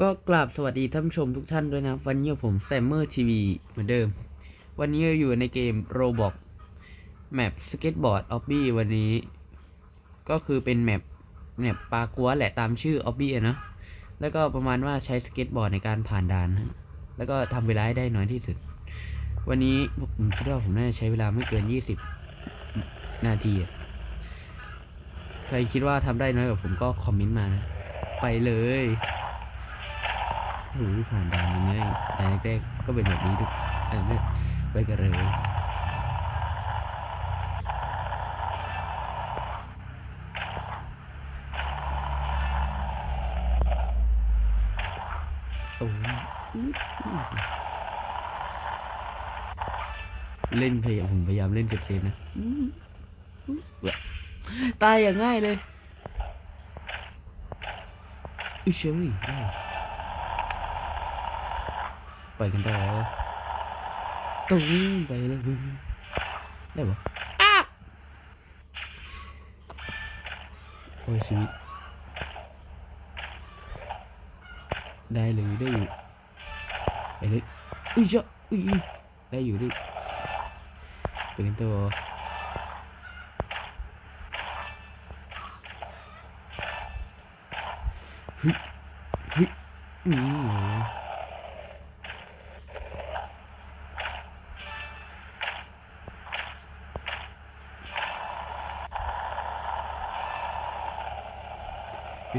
ก็กราบสวัสดีท่านผู้ชมทุกท่านด้วยนะ วันนี้ผมแซมเมอร์ทีวีเหมือนเดิม วันนี้เราอยู่ในเกมโรบอกแมปสเก็ตบอร์ดออบบี้วันนี้ ก็คือเป็นแมปแมปปากัวแหละตามชื่อออบบี้นะ แล้วก็ประมาณว่าใช้สเก็ตบอร์ดในการผ่านด่านนะแล้วก็ทำเวลาให้ได้น้อยที่สุด วันนี้ผมคิดว่าผมน่าจะใช้เวลาไม่เกิน 20 นาทีใครคิดว่าทำได้น้อยกว่าผมก็คอมเมนต์มานะไปเลย โอ้ยผ่านด่านยังไงด่แรกๆก็เป็นแบบนี้ทุกอันนี้ไปกันเลยเล่นพยายามผมพยายามเล่นเก็บเซฟนะตายอย่างง่ายเลยอุ้ยเชื่อตุ้ งไปเลยได้ปะอ้าโอ้ยชีวิตได้เลยได้อยู่ไป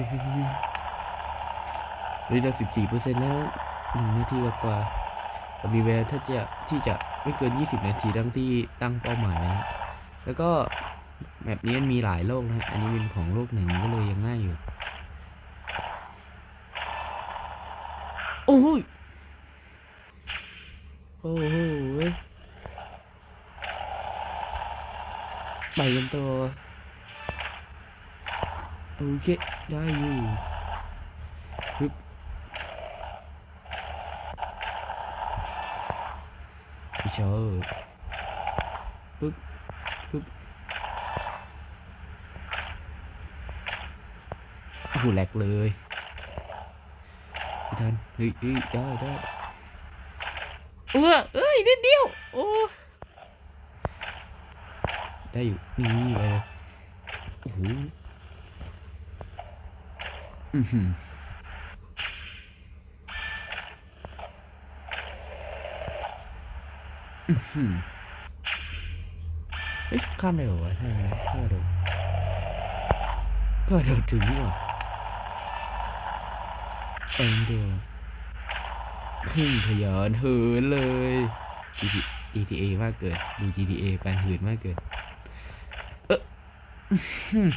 เลยอุ้ยเจ้าอุ้ยอุ้ยได้อยู่ดิไปกันต่อเฮ้ยเรอเฮ้ยเฮ้ยเฮ้ยเฮ้ยเราสิบสี่เปอร์เซ็นต์แล้วหนึ่งนาทีกว่าๆเรามีเวลาถ้าจะที่จะไม่เกินยี่สิบนาทีตั้งที่ตั้งเป้าหมายไว้นะแล้วก็แบบนี้มันมีหลายโลกนะอันนี้เป็นของโลกหนึ่งก็เลยยังง่ายอยู่ โอ้ยโอ้โหไปกันต่อ โอเค ได้อยู่พี่เชอร์ปึ๊บปึ๊บโอ้โหแหลกเลยพี่ทันเฮ้ยเฮ้ยได้ได้เออเอ้ยนิดเดียว โอ้ได้อยู่นี่ไปเลยโอ้โห เอ๊ะข้ามได้เหรอวะใช่ไหมก็โดดก็โดดถึงนี่หว่าเอ็นเดียวพึ่งทะยานเหินเลย GTA มากเกินดู GTA การเหินมากเกิน เอออื้อหือ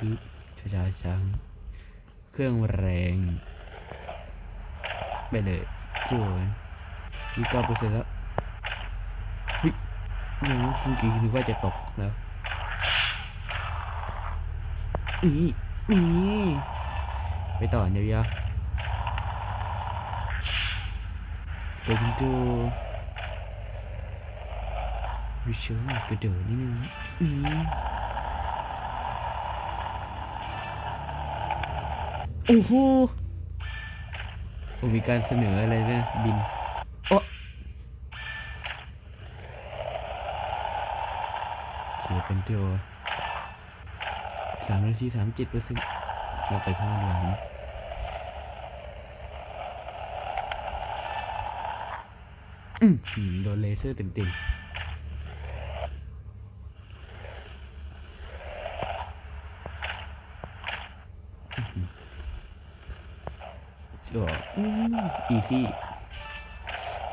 ฮึบช้าๆช้าง เครื่องแรง ไปเลยสวยมีเก้าเปอร์เซ็นต์แล้วเฮ้ยโอ้โหเมื่อกี้นึกว่าจะตกแล้วนี่นี่ไปต่อเดี๋ยาวๆเป็นดูวิเชวลกระโดดนิดนึงนี่ โอ้โหผมมีการเสนออะไรนะบินโอ้เขียนเป็นตัวสามนาทีสามเจ็ดเปอร์เซ็นต์เราไปข้างหลังอืมหืมโดนเลเซอร์เต็มๆ ก็อีซี่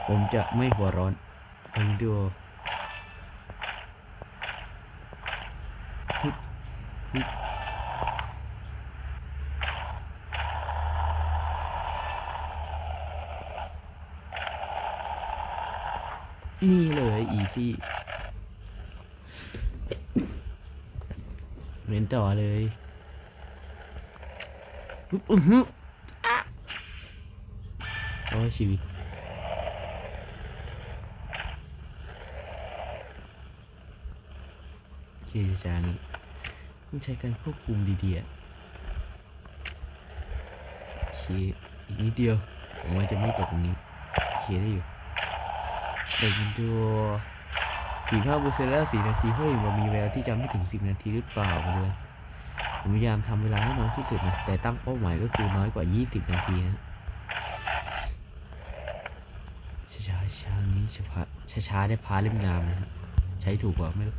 ผมจะไม่หัวร้อนผมดูฮึบฮึบนี่เลยอีซี่เรียนต่อเลยฮึบอื้อหืออะ โอ้ยชีวิตเคช้านี้ต้องใช้การควบคุมดีๆอะโอเคอีกนิดเดียวผมว่าจะไม่ตกตรงนี้โอเคได้อยู่ไปกันดูสี่ภาพเปอร์เซล้วสี่นาทีเฮ้ยมันมีแววที่จะไม่ถึงสิบนาทีหรือเปล่าเลยผมพยายามทำเวลาให้น้อยที่สุดนะแต่ตั้งเป้าหมายก็คือน้อยกว่า 20 นาทีนะช้าๆช้าๆนี้เฉพาะ ช้าๆได้พาเล่มงามนะใช้ถูกกว่าไม่รู้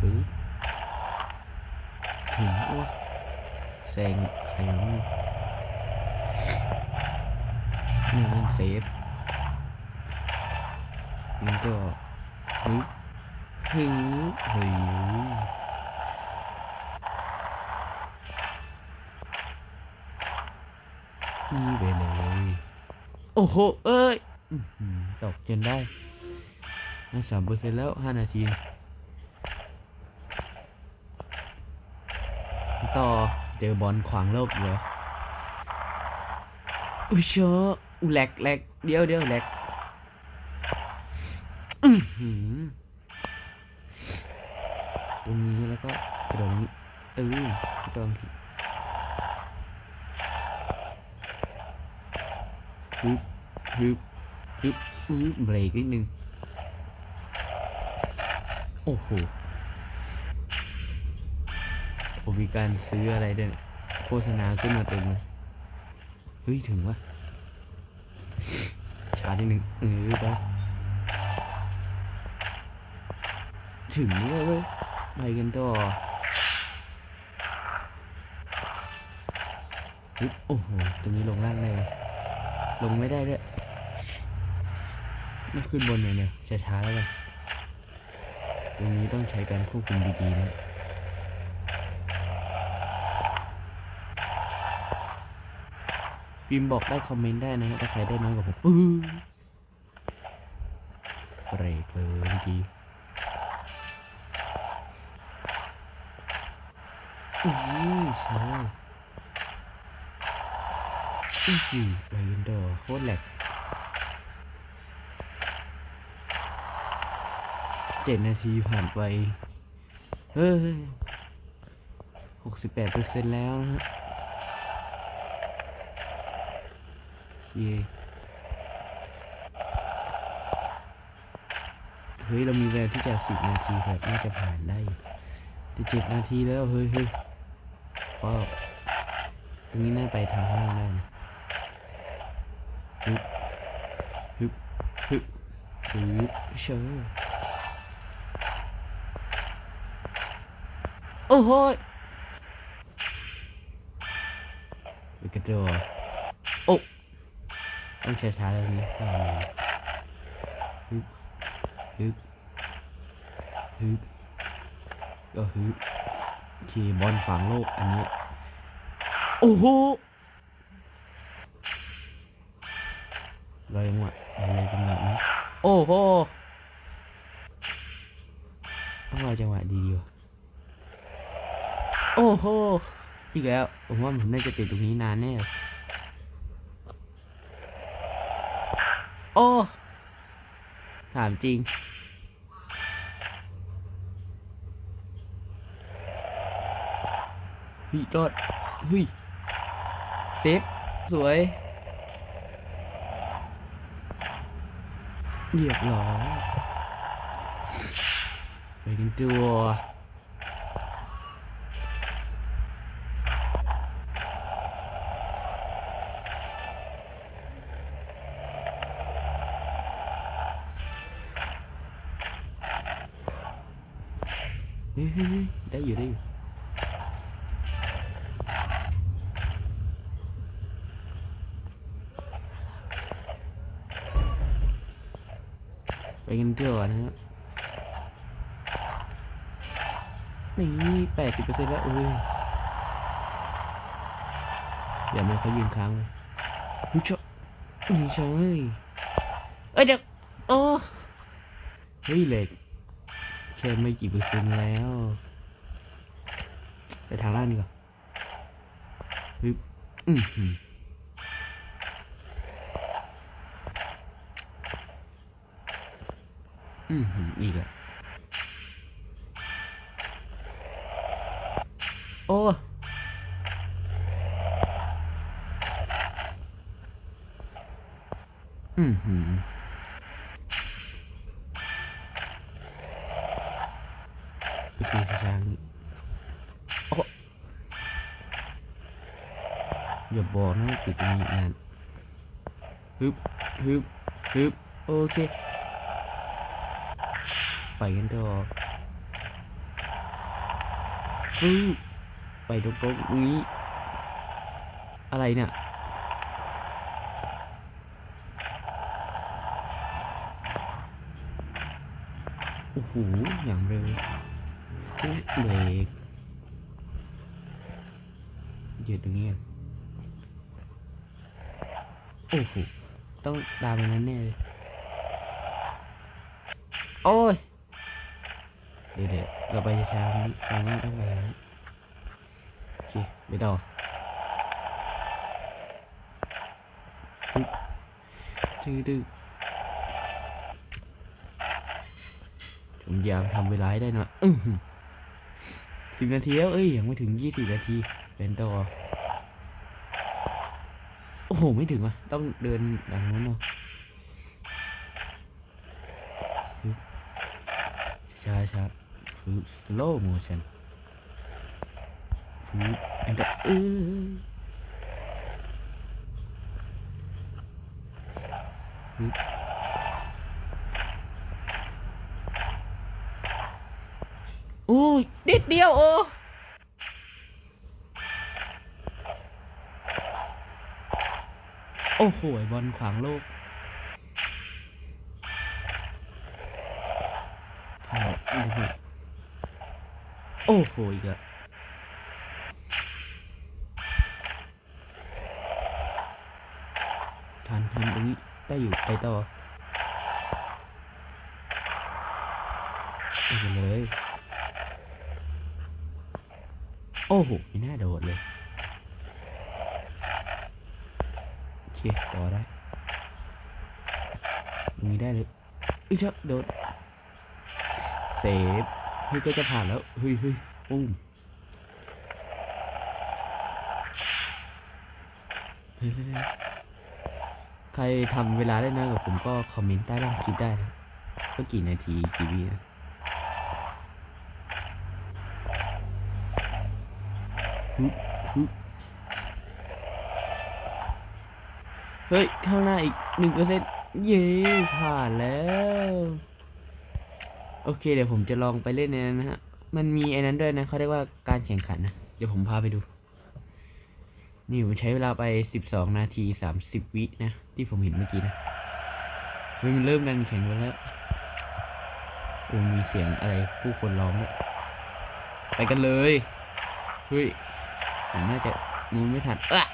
ปึ๊บถึงโอ้แซงใครวะเนี่ยนี่มันเซฟมันก็ปึ๊บถึงเฮ้ยนี่ไปเลย โอ้โห เอ้ยอื้อหือตกจนได้สามเปอร์เซ็นต์แล้วห้านาที ต่อเจอบอลขวางโลกเลยอุ้ยเชออุยแหลกแหลกเดี๋ยวเดี๋ยวแหลกอื้อหือตรงนี้แล้วก็กระโดดนี้เออกระโดดที ฮึบฮึบฮึบฮึบเบรกนิดนึง โอ้โหผมมีการซื้ออะไรด้วยโฆษณาขึ้นมาเต็มเลยเฮ้ย ถึงวะชาร์จนิดนึงเออไปถึงแล้วเว้ยไปกันต่อฮึบโอ้โห ตรงนี้ลงล่างได้ ลงไม่ได้ด้วยต้องขึ้นบนหน่อยเนี่ยช้าๆแล้วกันตรงนี้ต้องใช้การควบคุมดีๆนะพิมบอกได้คอมเมนต์ได้นะถ้าใครได้น้อยกว่าผมปื้อเบรกเลยเมื่อกี้อู้ช้ 4G ในวินโดว์โคตรแหลกเจ็ดนาทีผ่านไป เฮ้ยหกสิบแปดเปอร์เซ็นต์แล้วนะฮะเย่เฮ้ย เรามีแววที่จะสิบนาทีแบบน่าจะผ่านได้เจ็ดนาทีแล้ว เฮ้ยเฮ้ยก็ตรงนี้น่าไปทางห้างได้นะ ฮึบฮึบฮึบฮึบเชิญโอ้โหไปกระโดดโอ้ต้องช้าๆแล้วนี้ฮึบฮึบฮึบก็ฮึบโอเคบอลฝังโลกอันนี้ โอ้โห รอยังหวะอะไรจังหวะนี้โอ้โหต้องรอจังหวะดีๆวะโอ้โห อีกแล้ว ผมว่าผมน่าจะติดตรงนี้นานแน่ โอ้ ถามจริงเฮ้ยรอดเฮ้ยเซฟ สวย เรียบร้อยไปกันตัวเฮ้ยเฮ้ยเฮ้ยได้อยู่ได้อยู่ กันเที่ยวก่อนะฮะนี่แปดสิบเปอร์เซ็นต์แล้วเอ้ยอย่ามาเขายืนค้างเลยอุ้ยเจ้าอุ้ยเชยเอ้ยเดี๋ยวโอ้เฮ้ยเหล็กแค่ไม่กี่เปอร์เซ็นต์แล้ว ไปทางล่างดีกว่าอือ อืมอีกอะโอ้อืมหืมอีกทีช้าๆนี่โอ้อย่าบอกนะติดตรงนี้นานฮึบฮึบฮึบโอเค ไปกันต่อฮึไปตรงตรงนี้ อะไรเนี่ยโอ้โหอย่างเร็วเบรกหยุดตรงนี้ก่อนโอ้โหต้องตามไปนั้นแน่เลย โอ้ย เดี๋ยวเดี๋ยวเราไปช้าๆนี้ไปมากต้องไปโอเคไปต่อดื้อดื้อผมอยากทำเวลาได้หน่อยสิบนาทีแล้วเอ้ยยังไม่ถึงยี่สิบนาที เป็นต่อโอ้โห ไม่ถึงว่ะ ต้องเดินอย่างนั้นเนาะช้าช้า ฟืบ slow motion ฟืบ and the เออฟืบโอ้ยนิดเดียวโอ้โอ้โหบอลขวางโลก โอ้โห โอ้โหอีกอะทันทันตรงนี้ได้อยู่ไปต่อไปกันเลยโอ้โหไม่น่าโดดเลยโอเคต่อได้ตรงนี้ได้เลยอุ้ยเจ้าโดดเซฟ เฮ้ยก็จะผ่านแล้วเฮ้ยเฮ้ยปุ้มเฮ้ยใครทำเวลาได้น้อยกว่าผมก็คอมเมนต์ใต้ล่างคลิปได้นะกี่นาทีกี่วินะฮึบฮึบเฮ้ย ข้างหน้าอีกหนึ่งเปอร์เซ็นต์เย้ผ่านแล้ว โอเคเดี๋ยวผมจะลองไปเล่นในนั้นนะฮะ มันมีไอ้นั้นด้วยนะเขาเรียกว่าการแข่งขันนะ เดี๋ยวผมพาไปดู นี่ผมใช้เวลาไปสิบสองนาทีสามสิบวินะ ที่ผมเห็นเมื่อกี้นะเฮ้ยมันเริ่มการแข่งกันแล้วโอ้มีเสียงอะไรผู้คนร้องด้วยไปกันเลยเฮ้ยผมน่าจะมูนไม่ทันเอะ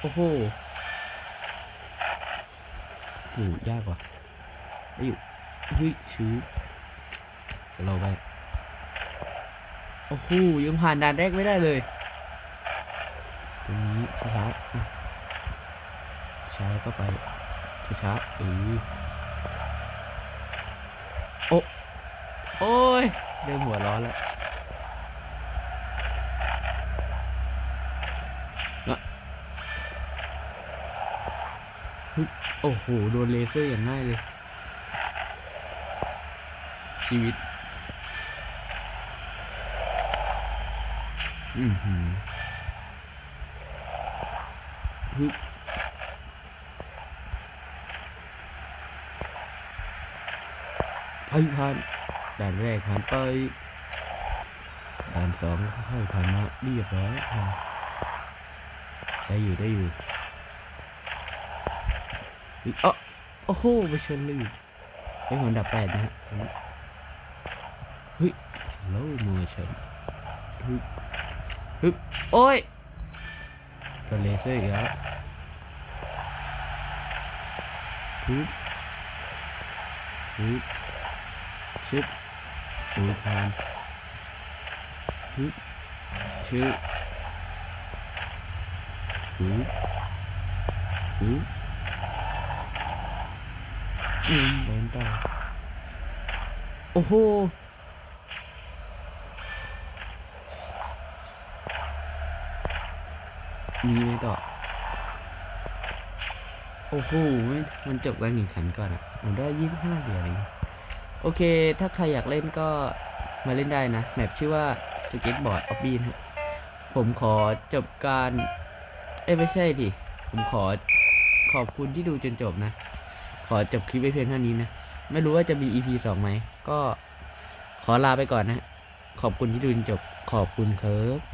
โอ้โห โอ้ยากว่ะได้อยู่เฮ้ยชื้อเราไปโอ้โหยังผ่านด่านแรกไม่ได้เลยตรงนี้ช้าๆอะช้าก็ไปช้าเออโอ้โอ้ยเริ่มหัวร้อนแล้วนะฮึบ โอ้โห โดนเลเซอร์อย่างง่ายเลย ชีวิต อือหือฮึไปผ่านด่านแรกผ่านไปด่านสองค่อยผ่านมาเรียบร้อยอะได้อยู่ได้อยู่ เออโอ้โหไปชนเลยไอ้หัวดับแปดนะฮะเฮ้ย slow motion ฮึบฮึบโอ้ยโดนเลเซอร์อีกแล้วฮึบฮึบชึบดูทานฮึบชึบฮึบฮึบ เดินต่อโอ้โหมีไหมต่อ โอ้โหไม่มันจบการแข่งขันก่อนอะผมได้ยี่สิบห้าเหรียญเองโอเค ถ้าใครอยากเล่นก็มาเล่นได้นะ แมปชื่อว่า Skateboard of Bean ฮะผมขอจบการ เอ้ยไม่ใช่ดิ ผมขอขอบคุณที่ดูจนจบนะ ขอจบคลิปไว้เพียงเท่านี้นะ ไม่รู้ว่าจะมี EP สองไหม ก็ขอลาไปก่อนนะ ขอบคุณที่ดูจนจบ ขอบคุณครับ